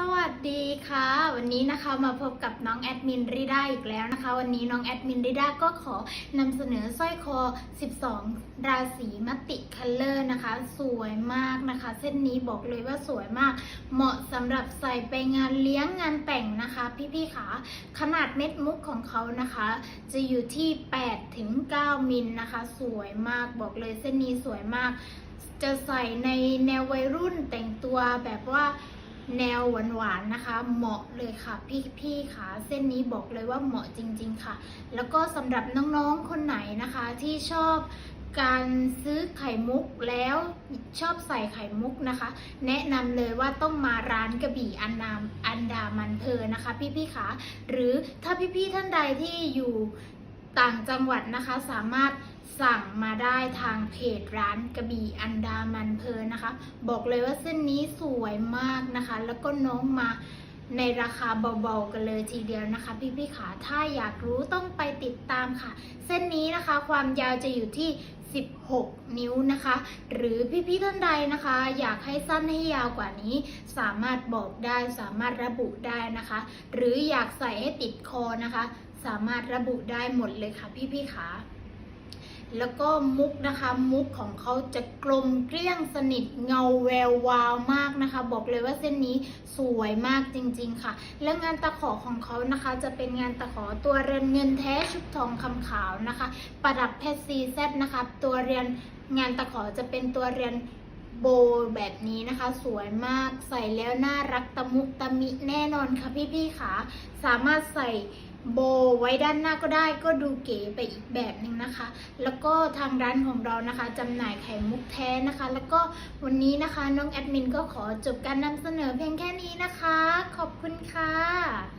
สวัสดีค่ะ วันนี้นะคะมาพบกับน้องแอดมินริด้าอีกแล้วนะคะ วันนี้น้องแอดมินริด้าก็ขอนำเสนอสร้อยคอ 12 ราศีมัติคัลเลอร์นะคะ สวยมากนะคะ เส้นนี้บอกเลยว่าสวยมาก เหมาะสำหรับใส่ไปงานเลี้ยงงานแต่งนะคะ พี่ๆขาขนาดเม็ดมุกของเขานะคะ จะอยู่ที่8ถึง9มิลนะคะ สวยมากบอกเลยเส้นนี้สวยมาก จะใส่ในแนววัยรุ่นแต่งตัวแบบว่า แนวหวานๆนะคะ เหมาะเลยค่ะพี่พี่ขาเส้นนี้บอกเลยว่าเหมาะจริง ๆค่ะ แล้วก็สำหรับน้องๆคนไหนนะคะที่ชอบการซื้อไข่มุกแล้วชอบใส่ไข่มุกนะคะ แนะนำเลยว่าต้องมาร้านกระบี่อันดามอันดามันเพอนะคะ พี่ๆขาหรือถ้าพี่ๆท่านใดที่อยู่ต่างจังหวัดนะคะสามารถ สั่งมาได้ทางเพจร้านกระบี่อันดามันเพลินนะคะ บอกเลยว่าเส้นนี้สวยมากนะคะ แล้วก็น้องมาในราคาเบาๆกันเลยทีเดียวนะคะ พี่ๆขาถ้าอยากรู้ต้องไปติดตามค่ะ เส้นนี้นะคะความยาวจะอยู่ที่ 16 นิ้วนะคะ หรือพี่ๆท่านใดนะคะ อยากให้สั้นให้ยาวกว่านี้ สามารถบอกได้สามารถระบุได้นะคะ หรืออยากใส่ให้ติดคอนะคะ สามารถระบุได้หมดเลยค่ะพี่ๆขา แล้วก็มุกนะคะมุกของเขาจะกลมเกลี้ยงสนิทเงาแวววาวมากนะคะ บอกเลยว่าเส้นนี้สวยมากจริงๆค่ะ และงานตะขอของเขานะคะ จะเป็นงานตะขอตัวเรือนเงินแท้ชุบทองคำขาวนะคะ ประดับเพชรซีแซนะคะ ตัวเรือนงานตะขอจะเป็นตัวเรือน โบแบบนี้นะคะ สวยมากใส่แล้วน่ารักตะมุตะมิแน่นอนค่ะพี่ๆค่ะ สามารถใส่โบไว้ด้านหน้าก็ได้ก็ดูเก๋ไปอีกแบบหนึ่งนะคะ แล้วก็ทางร้านของเรานะคะจำหน่ายไข่มุกแท้นะคะ แล้วก็วันนี้นะคะน้องแอดมินก็ขอจบการนำเสนอเพียงแค่นี้นะคะ ขอบคุณค่ะ